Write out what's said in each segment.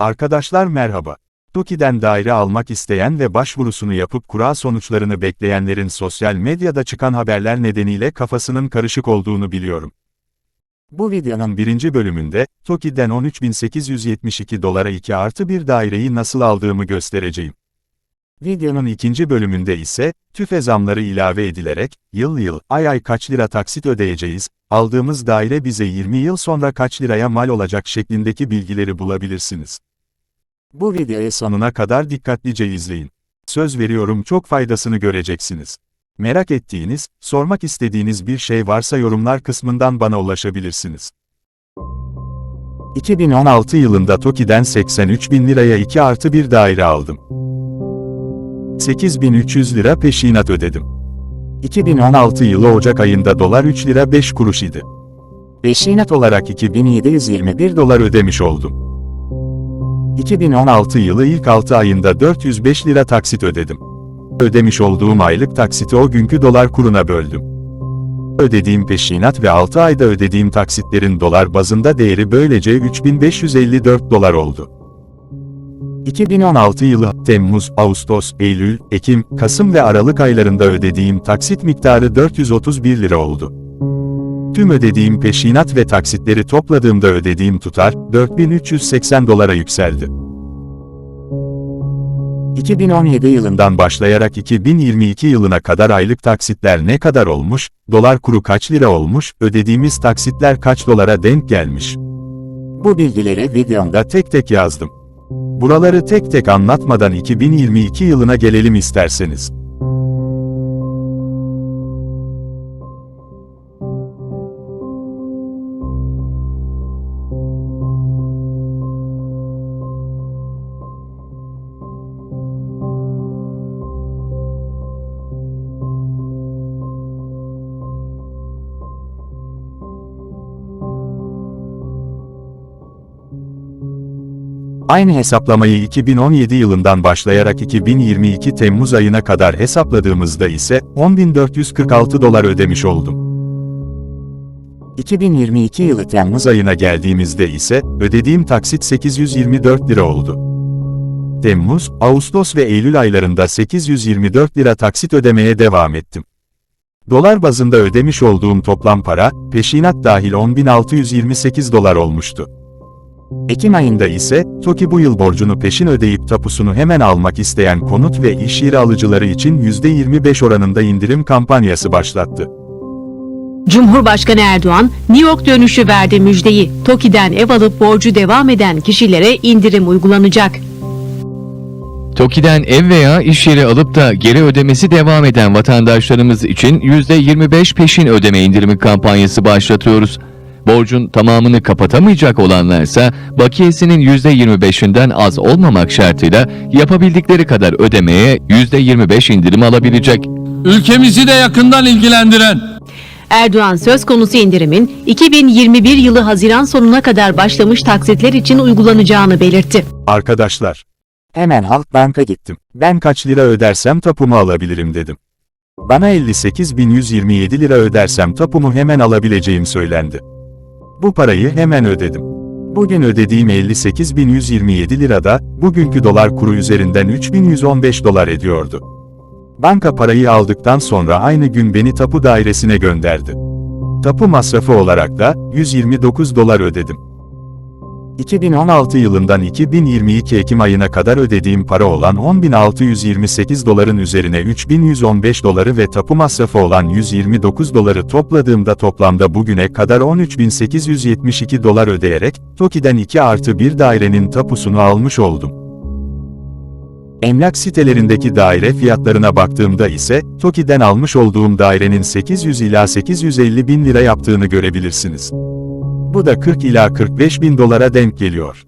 Arkadaşlar merhaba. TOKİ'den daire almak isteyen ve başvurusunu yapıp kura sonuçlarını bekleyenlerin sosyal medyada çıkan haberler nedeniyle kafasının karışık olduğunu biliyorum. Bu videonun birinci bölümünde, TOKİ'den 13.872 dolara 2 artı bir daireyi nasıl aldığımı göstereceğim. Videonun ikinci bölümünde ise, tüfe zamları ilave edilerek, yıl yıl, ay ay kaç lira taksit ödeyeceğiz, aldığımız daire bize 20 yıl sonra kaç liraya mal olacak şeklindeki bilgileri bulabilirsiniz. Bu videoyu sonuna kadar dikkatlice izleyin. Söz veriyorum çok faydasını göreceksiniz. Merak ettiğiniz, sormak istediğiniz bir şey varsa yorumlar kısmından bana ulaşabilirsiniz. 2016 yılında TOKİ'den 83 bin liraya 2 artı bir daire aldım. 8300 lira peşinat ödedim. 2016 yılı Ocak ayında dolar 3 lira 5 kuruş idi. Peşinat olarak 2721 dolar ödemiş oldum. 2016 yılı ilk 6 ayında 405 lira taksit ödedim. Ödemiş olduğum aylık taksiti o günkü dolar kuruna böldüm. Ödediğim peşinat ve 6 ayda ödediğim taksitlerin dolar bazında değeri böylece 3554 dolar oldu. 2016 yılı Temmuz, Ağustos, Eylül, Ekim, Kasım ve Aralık aylarında ödediğim taksit miktarı 431 lira oldu. Tüm ödediğim peşinat ve taksitleri topladığımda ödediğim tutar 4380 dolara yükseldi. 2017 yılından başlayarak 2022 yılına kadar aylık taksitler ne kadar olmuş, dolar kuru kaç lira olmuş, ödediğimiz taksitler kaç dolara denk gelmiş. Bu bilgileri videomda tek tek yazdım. Buraları tek tek anlatmadan 2022 yılına gelelim isterseniz. Aynı hesaplamayı 2017 yılından başlayarak 2022 Temmuz ayına kadar hesapladığımızda ise 10.446 dolar ödemiş oldum. 2022 yılı Temmuz ayına geldiğimizde ise ödediğim taksit 824 lira oldu. Temmuz, Ağustos ve Eylül aylarında 824 lira taksit ödemeye devam ettim. Dolar bazında ödemiş olduğum toplam para, peşinat dahil 10.628 dolar olmuştu. Ekim ayında ise, TOKİ bu yıl borcunu peşin ödeyip tapusunu hemen almak isteyen konut ve iş yeri alıcıları için %25 oranında indirim kampanyası başlattı. Cumhurbaşkanı Erdoğan, New York dönüşü verdi müjdeyi. TOKİ'den ev alıp borcu devam eden kişilere indirim uygulanacak. TOKİ'den ev veya iş yeri alıp da geri ödemesi devam eden vatandaşlarımız için %25 peşin ödeme indirimi kampanyası başlatıyoruz. Borcun tamamını kapatamayacak olanlarsa bakiyesinin %25'inden az olmamak şartıyla yapabildikleri kadar ödemeye %25 indirim alabilecek. ülkemizi de yakından ilgilendiren Erdoğan söz konusu indirimin 2021 yılı Haziran sonuna kadar başlamış taksitler için uygulanacağını belirtti. Arkadaşlar, hemen Halkbank'a gittim. Ben kaç lira ödersem tapumu alabilirim dedim. Bana 58.127 lira ödersem tapumu hemen alabileceğim söylendi. Bu parayı hemen ödedim. Bugün ödediğim 58.127 lira da, bugünkü dolar kuru üzerinden 3.115 dolar ediyordu. Banka parayı aldıktan sonra aynı gün beni tapu dairesine gönderdi. Tapu masrafı olarak da 129 dolar ödedim. 2016 yılından 2022 Ekim ayına kadar ödediğim para olan 10.628 doların üzerine 3.115 doları ve tapu masrafı olan 129 doları topladığımda toplamda bugüne kadar 13.872 dolar ödeyerek, TOKİ'den 2 artı 1 dairenin tapusunu almış oldum. Emlak sitelerindeki daire fiyatlarına baktığımda ise, TOKİ'den almış olduğum dairenin 800 ila 850 bin lira yaptığını görebilirsiniz. Bu da 40 ila 45 bin dolara denk geliyor.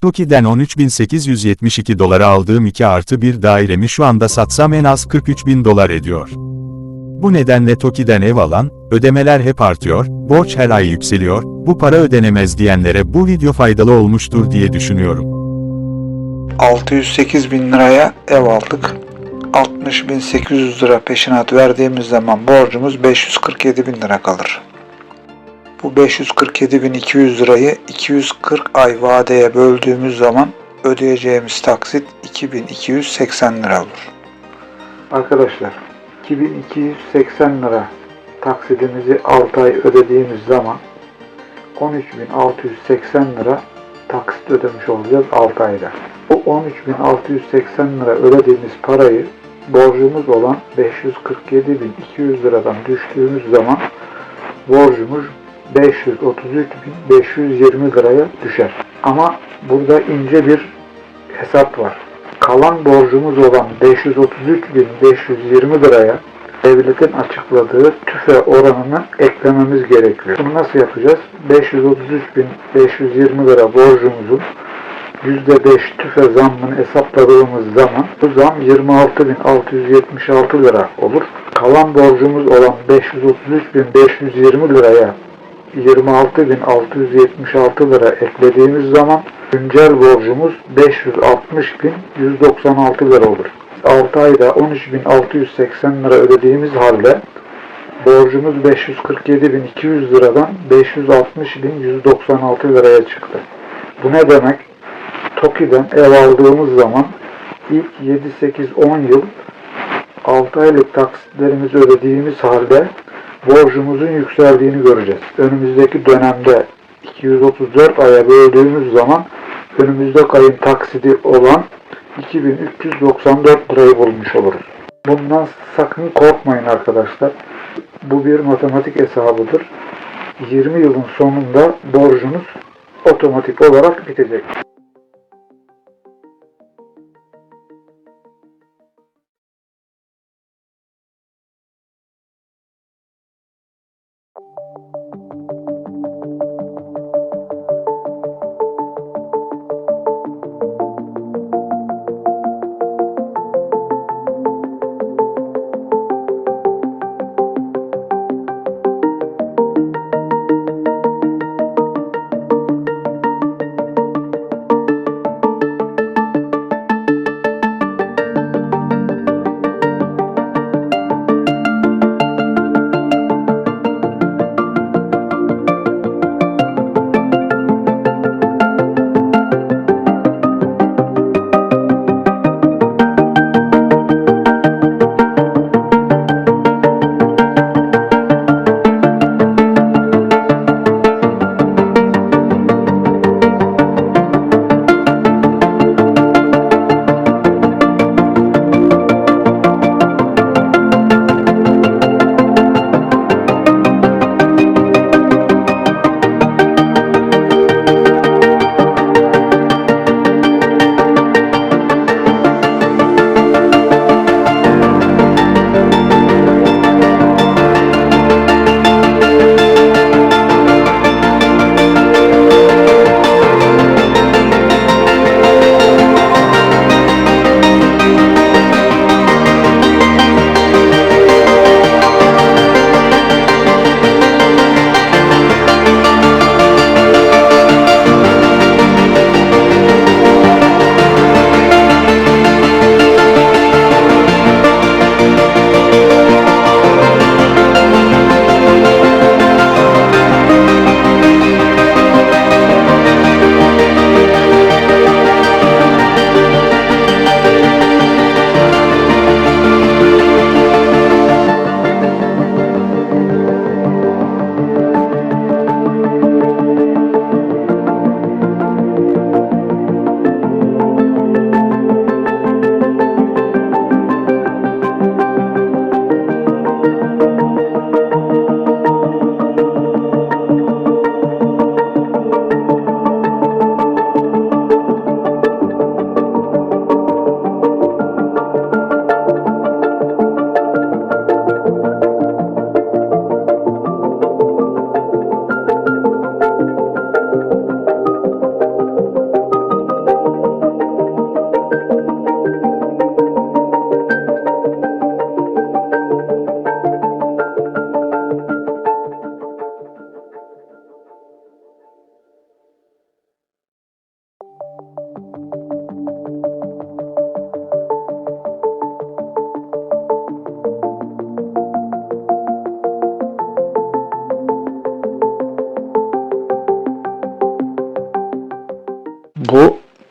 TOKİ'den 13.872 dolara aldığım 2 artı bir dairemi şu anda satsam en az 43 bin dolar ediyor. Bu nedenle TOKİ'den ev alan, ödemeler hep artıyor, borç her ay yükseliyor, bu para ödenemez diyenlere bu video faydalı olmuştur diye düşünüyorum. 608 bin liraya ev aldık. 60 bin 800 lira peşinat verdiğimiz zaman borcumuz 547 bin lira kalır. Bu 547.200 lirayı 240 ay vadeye böldüğümüz zaman ödeyeceğimiz taksit 2280 lira olur. Arkadaşlar 2280 lira taksidimizi 6 ay ödediğimiz zaman 13.680 lira taksit ödemiş olacağız 6 ayda. O 13.680 lira ödediğimiz parayı borcumuz olan 547.200 liradan düştüğümüz zaman borcumuz 533.520 liraya düşer. Ama burada ince bir hesap var. Kalan borcumuz olan 533.520 liraya devletin açıkladığı tüfe oranını eklememiz gerekiyor. Bunu nasıl yapacağız? 533.520 lira borcumuzun %5 tüfe zammını hesapladığımız zaman bu zam 26.676 lira olur. Kalan borcumuz olan 533.520 liraya 26.676 lira eklediğimiz zaman güncel borcumuz 560.196 lira olur. 6 ayda 13.680 lira ödediğimiz halde borcumuz 547.200 liradan 560.196 liraya çıktı. Bu ne demek? TOKİ'den ev aldığımız zaman ilk 7-8-10 yıl 6 aylık taksitlerimizi ödediğimiz halde borcumuzun yükseldiğini göreceğiz. Önümüzdeki dönemde 234 aya böldüğümüz zaman önümüzdeki ayın taksidi olan 2394 lirayı bulmuş oluruz. Bundan sakın korkmayın arkadaşlar. Bu bir matematik hesabıdır. 20 yılın sonunda borcunuz otomatik olarak bitecek.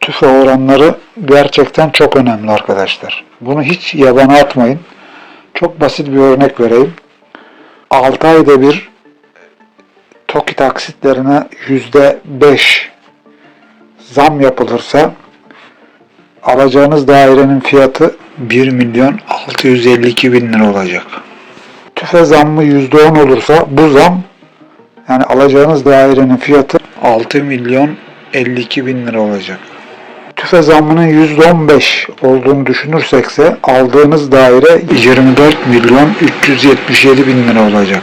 Tüfe oranları gerçekten çok önemli arkadaşlar. Bunu hiç yabana atmayın. Çok basit bir örnek vereyim. 6 ayda bir TOKİ taksitlerine %5 zam yapılırsa alacağınız dairenin fiyatı 1 milyon 652 bin lira olacak. Tüfe zammı %10 olursa bu zam yani alacağınız dairenin fiyatı 6 milyon 52 bin lira olacak. Tüfe zammının %15 olduğunu düşünürsekse aldığınız daire 24 milyon 377 bin lira olacak.